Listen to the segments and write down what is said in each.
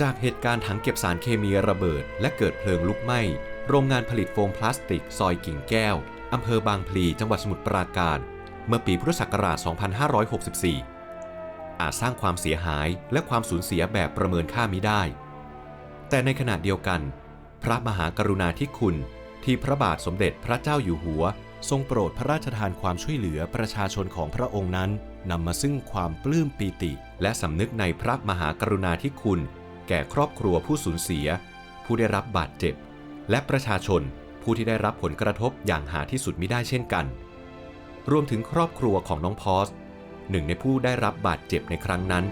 จากเหตุการณ์ถังเก็บสารเคมีระเบิด และเกิดเพลิงลุกไหม้ โรงงานผลิตโฟมพลาสติก ซอยกิ่งแก้ว อำเภอบางพลี จังหวัดสมุทรปราการ เมื่อปีพุทธศักราช 2564 อาจสร้างความเสียหายและความสูญเสียแบบประเมินค่ามิได้ แต่ในขณะเดียวกัน พระมหากรุณาธิคุณ ที่พระบาทสมเด็จพระเจ้าอยู่หัว ทรงโปรดพระราชทานความช่วยเหลือประชาชนของพระองค์นั้นนำมาซึ่งความปลื้มปีติ และสำนึกในพระมหากรุณาธิคุณ แก่ครอบครัวผู้สูญเสีย ผู้ได้รับบาดเจ็บ และประชาชนผู้ที่ได้รับผลกระทบอย่างหาที่สุดมิได้เช่นกัน รวมถึงครอบครัวของน้องพอสหนึ่งในผู้ได้รับบาดเจ็บในครั้งนั้น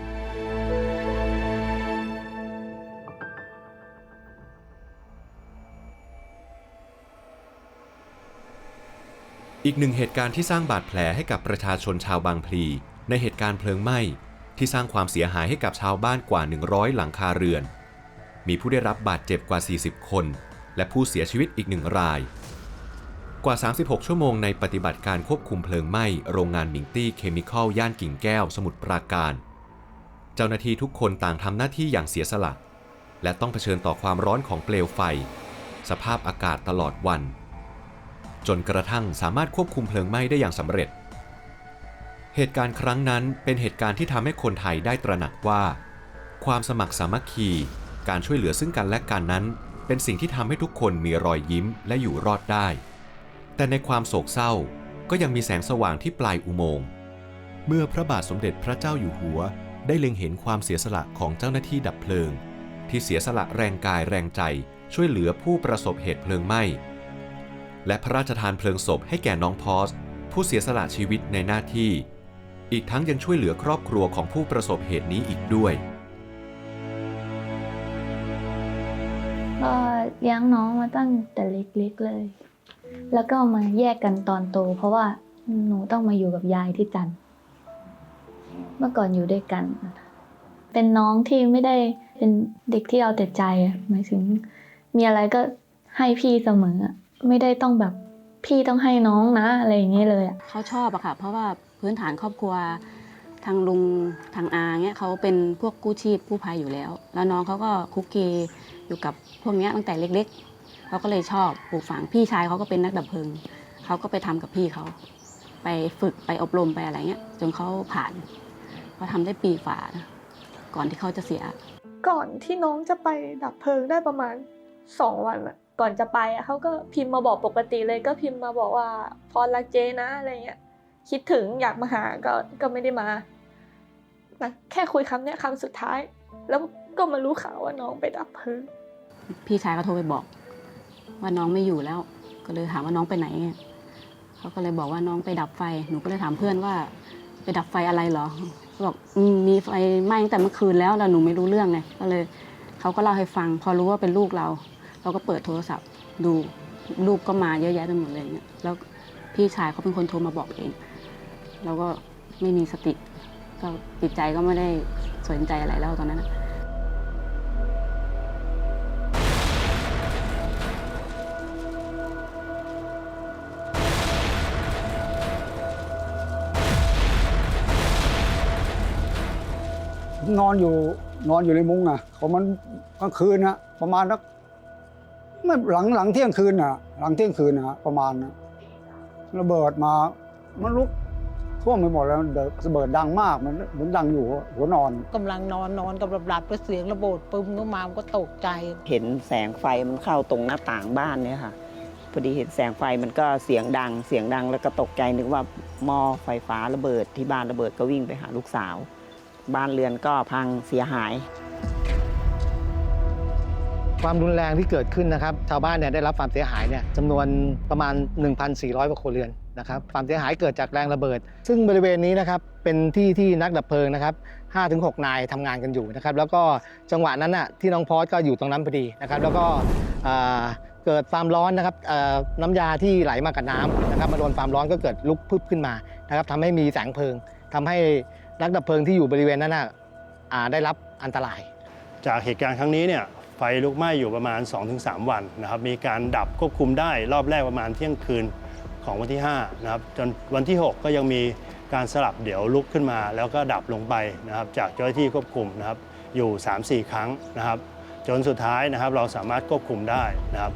อีกหนึ่งเหตุการณ์ที่สร้างบาดแผลให้กับประชาชนชาวบางพลี ในเหตุการณ์เพลิงไหม้ ที่สร้างความเสียหายให้กับชาวบ้านกว่า 100 หลังคาเรือน มีผู้ได้รับบาดเจ็บกว่า 40 คน และผู้เสียชีวิตอีกหนึ่งราย กว่า 36 ชั่วโมงในปฏิบัติการควบคุมเพลิงไหม้โรงงานมิงตี้เคมีคอลย่านกิ่งแก้วสมุทรปราการ เจ้าหน้าที่ทุกคนต่างทำหน้าที่อย่างเสียสละ และต้องเผชิญต่อความร้อนของเปลวไฟ สภาพอากาศตลอดวัน จนกระทั่งสามารถควบคุมเพลิงไหม้ได้อย่างสำเร็จ เหตุการณ์ครั้งนั้นเป็นเหตุการณ์ที่ทำให้คนไทยได้ตระหนักว่า ความสมัครสามัคคี การช่วยเหลือซึ่งกันและกันนั้น เป็นสิ่งที่ทำให้ทุกคนมีรอยยิ้มและอยู่รอดได้ แต่ในความโศกเศร้าก็ยังมีแสงสว่างที่ปลายอุโมงค์เมื่อพระบาทสมเด็จพระเจ้าอยู่หัว ได้เล็งเห็นความเสียสละของเจ้าหน้าที่ดับเพลิง ที่เสียสละแรงกายแรงใจช่วยเหลือผู้ประสบเหตุเพลิงไหม้ และพระราชทานเพลิงศพให้แก่น้องพอสผู้เสียสละชีวิตในหน้าที่ อีกทั้งยังช่วยเหลือครอบครัวของผู้ประสบเหตุนี้อีกด้วย ก็เลี้ยงน้องมาตั้งแต่เล็กๆเลย แล้วก็มาแยกกันตอนโต เพราะว่าหนูต้องมาอยู่กับยายที่จันทร์เมื่อก่อนอยู่ด้วยกัน เป็นน้องที่ไม่ได้เป็นเด็กที่เอาแต่ใจหมายถึง มีอะไรก็ให้พี่เสมอ ไม่ได้ต้องแบบ พี่ต้องให้น้องนะอะไรอย่างเงี้ยเลยอะเขาชอบอะค่ะ เพราะว่าพื้นฐานครอบครัวทางลุงทางอาเนี่ยเขาเป็นพวกกู้ชีพกู้ภัยอยู่แล้ว แล้วน้องเขาก็คุกคีอยู่กับพวกเนี้ยตั้งแต่เล็ก ๆเขาก็เลยชอบปลูกฝังพี่ชายเขาก็เป็นนักดับเพลิงเขาก็ไปทำกับพี่เขาไปฝึกไปอบรมไปอะไรเงี้ยจนเขาผ่านเขาทำได้ปีฝ่านะก่อนที่เขาจะเสีย ก่อนที่น้องจะไปดับเพลิงได้ประมาณสองวันอะ ก่อนจะไปอะเขาก็พิมพ์มาบอกปกติเลยก็พิมพ์มาบอกว่าพรรักเจนะอะไรเงี้ยคิดถึงอยากมาหาก็ก็ไม่ได้มา แค่คุยคำเนี้ยคำสุดท้าย แล้วก็มารู้ข่าวว่าน้องไปดับเพลิงพี่ชายก็โทรไปบอก ว่าน้องไม่อยู่แล้ว ก็เลยถามว่าน้องไปไหนเขาก็เลยบอกว่าน้องไปดับไฟหนูก็เลยถามเพื่อนว่าไปดับไฟอะไรเหรอบอก"มมีไฟไหม้ตั้งแต่เมื่อคืนแล้วแล้วหนูไม่รู้เรื่องไงก็เลยเขาก็เล่าให้ฟัง พอรู้ว่าเป็นลูกเรา เราก็เปิดโทรศัพท์ดูรูปก็มาเยอะแยะไปหมดเลยเนี่ยแล้วพี่ชายเขาเป็นคนโทรมาบอกเอง เราก็ไม่มีสติ ก็จิตใจก็ไม่ได้สนใจอะไรแล้วตอนนั้นนะนอนอยู่นอนอยู่ในมุ้งอะเขามันกลางคืนนะประมาณนัก ไม่หลังหลังเที่ยงคืนอะ หลังเที่ยงคืนนะประมาณนะระเบิดมามันลุกท่วมไปหมดแล้วเดระเบิดดังมากมันเหมือนดังอยู่หัวนอนกำลังนอนนอนกับหลับๆแล้วเสียงระเบิดปึ้มก็มามันก็ตกใจ เห็นแสงไฟมันเข้าตรงหน้าต่างบ้านเนี่ยค่ะพอดีเห็นแสงไฟมันก็เสียงดัง เสียงดังแล้วก็ตกใจนึกว่าหม้อไฟฟ้าระเบิดที่บ้านระเบิดก็วิ่งไปหาลูกสาว บ้านเรือนก็พังเสียหาย ความรุนแรงที่เกิดขึ้นนะครับ ชาวบ้านเนี่ยได้รับความเสียหายเนี่ยจำนวนประมาณ 1,400กว่าครัวเรือนนะครับความเสียหายเกิดจากแรงระเบิด ซึ่งบริเวณนี้นะครับเป็นที่ที่นักดับเพลิงนะครับ5-6 นายทำงานกันอยู่นะครับแล้วก็จังหวะนั้นน่ะที่น้องพอสก็อยู่ตรงนั้นพอดีนะครับแล้วก็เกิดความร้อนนะครับน้ำยาที่ไหลมากับน้ำนะครับมาโดนความร้อนก็เกิดลุกพึบขึ้นมานะครับทำให้มีแสงเพลิงทำให้นักดับเพลิงที่อยู่บริเวณนั้นน่ะได้รับอันตราย จากเหตุการณ์ครั้งนี้เนี่ย ไฟลุกไหม้อยู่ประมาณ 2-3 วันนะครับ มีการดับควบคุมได้รอบแรกประมาณเที่ยงคืนของวันที่5นะครับจนวันที่ 6 ก็ยังมีการสลับเดี๋ยวลุกขึ้นมา แล้วก็ดับลงไปนะครับ จากเจ้าหน้าที่ควบคุมนะครับอยู่ 3-4 ครั้งนะครับ จนสุดท้ายนะครับเราสามารถควบคุมได้นะครับ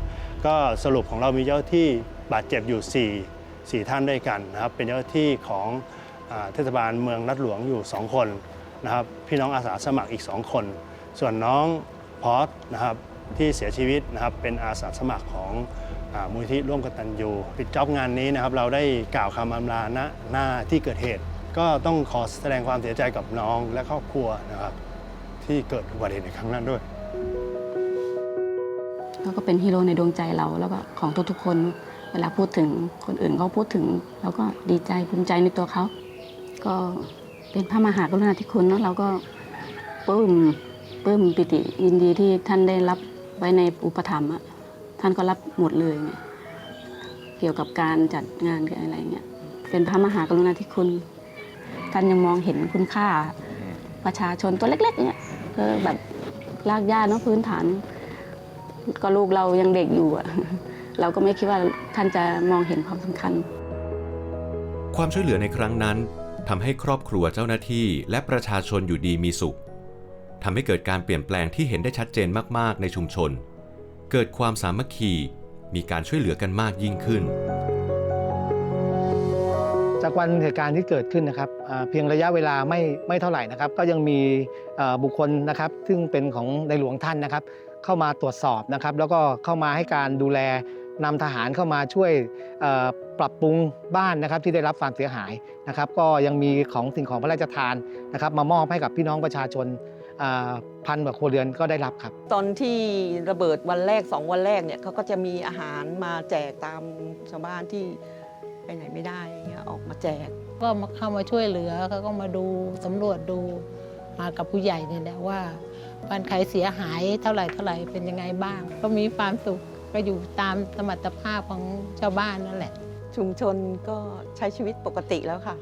ก็สรุปของเรามีเจ้าที่บาดเจ็บอยู่ 4 4 ท่านด้วยกันนะครับ เป็นเจ้าที่ของเทศบาลเมืองรัดหลวงอยู่ 2 คนนะครับ พี่น้องอาสาสมัครอีก 2 คน ส่วนน้อง พอสนะครับที่เสียชีวิตนะครับเป็นอาสาสมัครของอมูลที่ร่วมกตัญญูปิดจ็อบงานนี้นะครับเราได้กล่าวคำอำลาณหน้าที่เกิดเหตุ ก็ต้องขอแสดงความเสียใจกับน้องและครอบครัวนะครับที่เกิดอุบัติเหตุในครั้งนั้นด้วยเขาก็เป็นฮีโร่ในดวงใจเราแล้วก็ของทุกๆคน เวลาพูดถึงคนอื่นเขาพูดถึงเราก็ดีใจภูมิใจในตัวเขา ก็เป็นพระมหากรุณาธิคุณเนาะเราก็ปลื้ม ลื้มปิติยินดีที่ท่านได้รับไว้ในอุปถัมภ์อะท่านก็รับหมดเลยเนี่ยเกี่ยวกับการจัดงานกับอะไรเงี้ยเป็นพระมหากรุณาธิคุณท่านยังมองเห็นคุณค่า ประชาชนตัวเล็กๆเนี่ยก็แบบรากหญ้าเนาะพื้นฐาน ก็ลูกเรายังเด็กอยู่อะเราก็ไม่คิดว่าท่านจะมองเห็นความสำคัญ ความช่วยเหลือในครั้งนั้นทำให้ครอบครัวเจ้าหน้าที่และประชาชนอยู่ดีมีสุข ทำให้เกิดการเปลี่ยนแปลงที่เห็นได้ชัดเจนมาก ๆ ในชุมชน เกิดความสามัคคี มีการช่วยเหลือกันมากยิ่งขึ้น จากวันเหตุการณ์ที่เกิดขึ้นนะครับเพียงระยะเวลาไม่ไม่เท่าไหร่นะครับ ก็ยังมีบุคคลนะครับ ซึ่งเป็นของในหลวงท่านนะครับ เข้ามาตรวจสอบนะครับ แล้วก็เข้ามาให้การดูแลนำทหารเข้ามาช่วยปรับปรุงบ้านนะครับที่ได้รับความเสียหายนะครับ ก็ยังมีของสิ่งของพระราชทานนะครับ มามอบให้กับพี่น้องประชาชน พันกว่าครัวเรือนก็ได้รับครับ ตอนที่ระเบิดวันแรกสองวันแรกเนี่ยเขาก็จะมีอาหารมาแจกตามชาวบ้านที่ไปไหนไม่ได้อย่างเงี้ยออกมาแจก ก็มาเข้ามาช่วยเหลือเขาก็มาดูสำรวจดูมากับผู้ใหญ่เนี่ยแหละว่าบ้านใครเสียหายเท่าไหร่เท่าไหร่เป็นยังไงบ้าง ก็มีความสุขก็อยู่ตามสมรรถภาพของชาวบ้านนั่นแหละ ชุมชนก็ใช้ชีวิตปกติแล้วค่ะ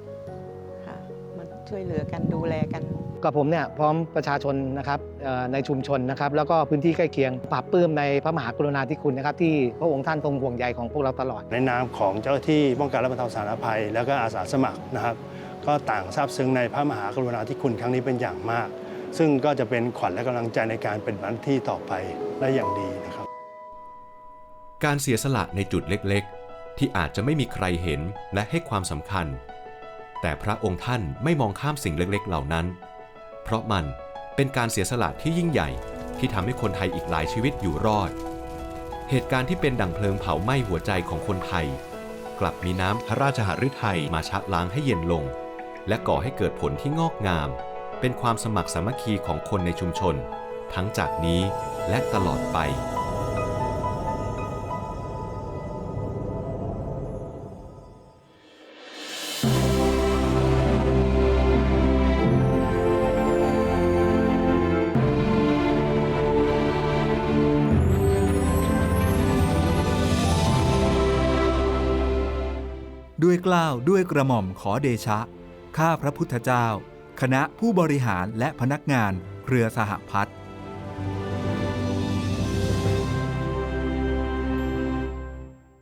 ค่ะมันช่วยเหลือกันดูแลกัน กับผมเนี่ยพร้อมประชาชนนะครับเอ่อในชุมชนนะครับแล้วก็พื้นที่ใกล้เคียงปรับปลื้มในพระมหากรุณาธิคุณนะครับที่พระองค์ท่านทรงห่วงใยของพวกเราตลอด ในนามของเจ้าหน้าที่ป้องกันและบรรเทาสาธารณภัย แล้วก็อาสาสมัครนะครับ ก็ต่างซาบซึ้งในพระมหากรุณาธิคุณครั้งนี้เป็นอย่างมาก ซึ่งก็จะเป็นขวัญและกำลังใจในการเป็นบันที่ต่อไปได้อย่างดีนะครับ การเสียสละในจุดเล็กๆ ที่อาจจะไม่มีใครเห็นและให้ความสำคัญแต่พระองค์ท่านไม่มองข้ามสิ่งเล็กๆ เหล่านั้น เพราะมันเป็นการเสียสละที่ยิ่งใหญ่ที่ทำให้คนไทยอีกหลายชีวิตอยู่รอด เหตุการณ์ที่เป็นดั่งเพลิงเผาไหม้หัวใจของคนไทย กลับมีน้ำพระราชหฤทัยมาชะล้างให้เย็นลง และก่อให้เกิดผลที่งอกงาม เป็นความสมัครสามัคคีของคนในชุมชน ทั้งจากนี้และตลอดไป ด้วยกล้าวด้วยกระหม่อมขอเดชะ ข้าพระพุทธเจ้า คณะผู้บริหารและพนักงานเครือสหพัฒน์